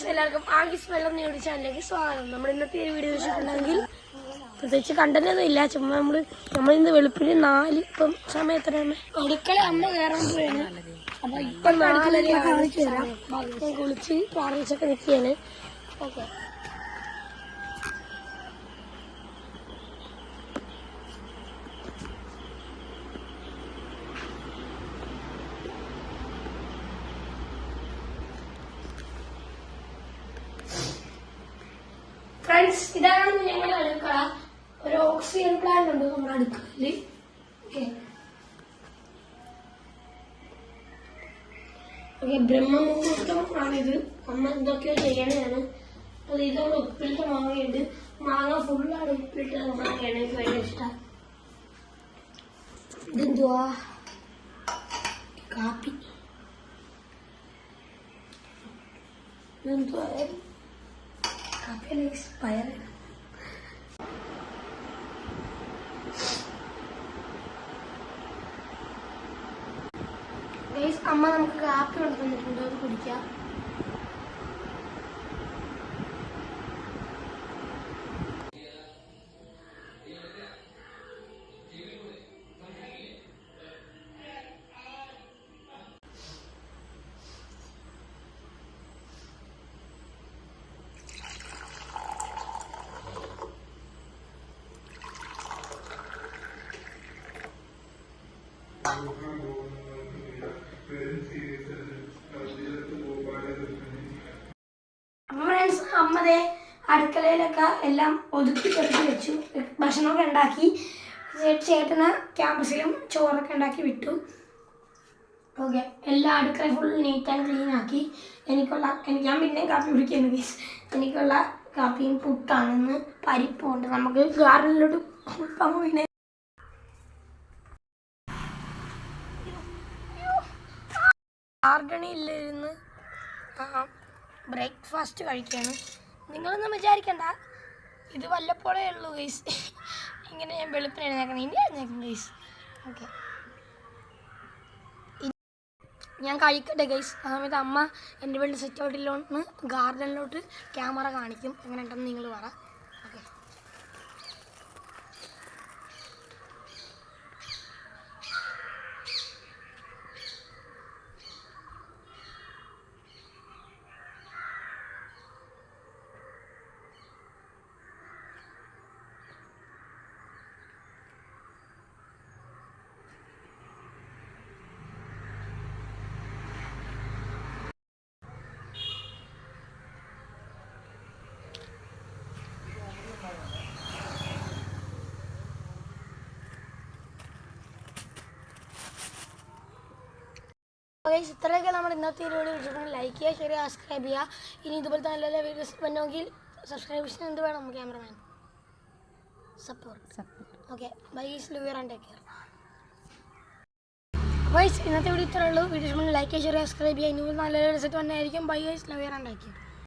Guys എല്ലാവർക്കും ആഗിസ് വെള്ളം നേടി ചാനലിലേക്ക് സ്വാഗതം. നമ്മൾ ഇന്നത്തെ ഒരു വീഡിയോ വെച്ചിട്ടുണ്ടെങ്കിൽ പ്രത്യേകിച്ച് കണ്ടന്റൊന്നും ഇല്ല. ചുമ്മാ നമ്മൾ നമ്മൾ ഇന്ന് വെളുപ്പിന് നാല് ഇപ്പം സമയം എത്രയാണ് അടുക്കള അമ്മ കയറാൻ പോയാണ് അപ്പൊ ഇപ്പം നാളെ കാണിച്ചു തരാം ഞാൻ കുളിച്ച് പാറിച്ചൊക്കെ നിൽക്കുകയാണ്. ഓക്കെ. ഫ്രണ്ട്സ് ഇതാണ് ഞങ്ങളുടെ അടുക്കള ഒരു ഓക്സിജൻ പ്ലാന്റ് ഉണ്ട് നമ്മുടെ അടുക്കളയിൽ. ഓക്കെ ഓക്കെ ബ്രഹ്മമുഹൂർത്തം ആണിത് അമ്മ എന്തൊക്കെയോ ചെയ്യണതാണ്. അത് ഇതോടെ ഉപ്പിലിട്ട മാങ്ങയുണ്ട്. മാങ്ങ ഫുള്ളാണ് ഉപ്പിലിട്ട മാങ്ങയാണ് എനിക്ക് ഭയങ്കര ഇഷ്ടം. ഇതെന്തുവാ? കാപ്പി. ഇതെന്തുവാ? കാപ്പിയിൽ എക്സ്പയർ ഗൈസ് അമ്മ നമുക്ക് കാപ്പി കൊണ്ടുവന്നിട്ടുണ്ട്. അത് കുടിക്കാം. ഫ്രണ്ട്സ് അമ്മതേ അടുക്കളയിലൊക്കെ എല്ലാം ഒതുക്കി പെറുക്കി വെച്ചു. ഭക്ഷണമൊക്കെ ഉണ്ടാക്കി. ചേട്ടന് ക്യാമ്പസിലും ചോറൊക്കെ ഉണ്ടാക്കി വിട്ടു. ഓക്കെ എല്ലാ അടുക്കള ഫുൾ നീറ്റ് ആൻഡ് ക്ലീൻ ആക്കി. എനിക്കുള്ള എനിക്ക് ഞാൻ പിന്നെയും കാപ്പി കുടിക്കുന്നു ഗീസ് എനിക്കുള്ള കാപ്പിയും പുട്ടാണെന്ന് പരിപ്പുണ്ട്. നമുക്ക് ഗാർഡനിലോട്ട് പോകാൻ ഗാർഡനിലിരുന്ന് ബ്രേക്ക്ഫാസ്റ്റ് കഴിക്കുകയാണ് നിങ്ങളൊന്നും വിചാരിക്കണ്ട. ഇത് വല്ലപ്പോഴേ ഉള്ളൂ ഗൈസ് ഇങ്ങനെ ഞാൻ വെളുപ്പിന് എഴുന്നേക്കണം ഇനി എഴുന്നേക്കും ഗൈസ് ഓക്കെ ഞാൻ കഴിക്കട്ടെ ഗൈസ് സമയത്ത് അമ്മ എന്റെ വീട്ടിൽ സെറ്റ് ഔട്ടിലോട്ട് ഗാർഡനിലോട്ട് ക്യാമറ കാണിക്കും. എങ്ങനെ ഉണ്ടെന്ന് നിങ്ങൾ പറ ഓക്കെ ഗൈസ് ഇത്രയൊക്കെ നമ്മുടെ ഇന്നത്തെ വീഡിയോ വെച്ചിട്ടുണ്ടെങ്കിൽ ലൈക്ക് ചെയ്യുക ഷെയർ ചെയ്യുക സബ്സ്ക്രൈബ് ചെയ്യുക. ഇനി ഇതുപോലത്തെ നല്ല നല്ല വീഡിയോസ് വരണമെങ്കിൽ സബ്സ്ക്രൈബേഷൻ എന്ത് വേണം cameraman support okay bye guys love and take care guys ഇന്നത്തെ വീഡിയോ ഇത്രയേ ഉള്ളൂ. വീഡിയോ ലൈക്ക് ചെയ്യുക ഷെയർ ചെയ്യുക സബ്സ്ക്രൈബ് ചെയ്യുക. ഇനി നല്ല result വന്നായിരിക്കും. Bye guys love and take care